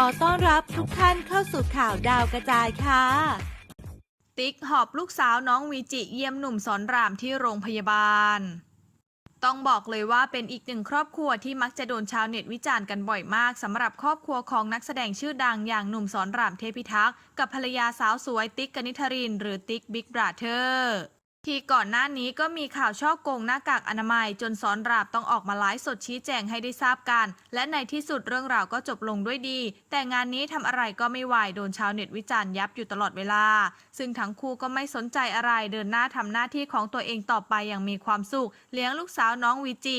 ขอต้อนรับทุกท่านเข้าสู่ข่าวดาวกระจายค่ะ ติ๊กหอบลูกสาวน้องวีจิเยี่ยมหนุ่มสอนรามที่โรงพยาบาล ต้องบอกเลยว่าเป็นอีกหนึ่งครอบครัวที่มักจะโดนชาวเน็ตวิจารณ์กันบ่อยมากสำหรับครอบครัวของนักแสดงชื่อดังอย่างหนุ่มสอนรามเทพิทักษ์กับภรรยาสาวสวยติ๊กกนิธริน หรือติ๊กบิ๊กบราเธอร์ ที่ก่อนหน้านี้ก็มีข่าวช่อโกงหน้ากากอนามัย จนสอนรามต้องออกมาไลฟ์สดชี้แจงให้ได้ทราบกัน และในที่สุดเรื่องราวก็จบลงด้วยดี แต่งานนี้ทำอะไรก็ไม่ไหวโดนชาวเน็ตวิจารณ์ยับอยู่ตลอดเวลา ซึ่งทั้งคู่ก็ไม่สนใจอะไรเดินหน้าทำหน้าที่ของตัวเองต่อไปอย่างมีความสุข เลี้ยงลูกสาวน้องวิจิ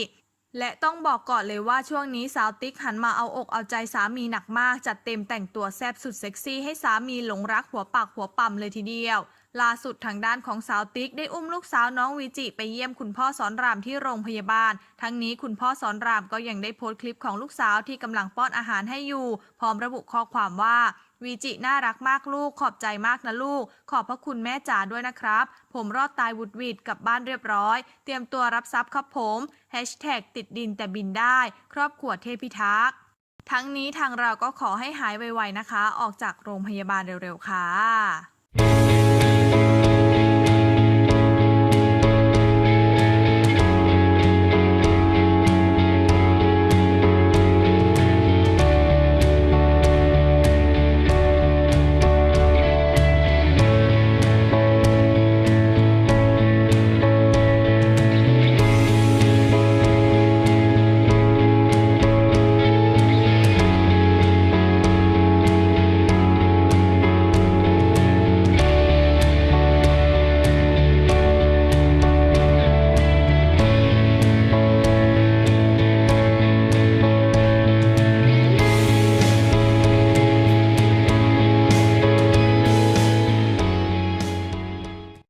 และต้องบอกก่อนเลยว่าช่วงนี้สาวติ๊กหันมาเอาอกเอาใจสามีหนักมาก จัดเต็มแต่งตัวแซบสุดเซ็กซี่ให้สามีหลงรักหัวปากหัวปั๊มเลยทีเดียว ล่าสุดทางด้านของสาวติ๊กได้อุ้มลูกสาวน้องวีจิไปเยี่ยมคุณพ่อสอนรามที่โรงพยาบาล ทั้งนี้คุณพ่อสอนรามก็ยังได้โพสต์คลิปของลูกสาวที่กำลังป้อนอาหารให้อยู่ พร้อมระบุข้อความว่าวีจิน่ารักมากลูกขอบใจมากนะลูก ขอบพระคุณแม่จ๋าด้วยนะครับ ผมรอดตายวุดวิดกลับบ้านเรียบร้อย เตรียมตัวรับทรัพย์ครับผมแฮชแท็กติดดินแต่บินได้ ครอบครัวเทพิทักษ์ทั้งนี้ทางเราก็ขอให้หายไวๆนะคะ ออกจากโรงพยาบาลเร็วๆค่ะ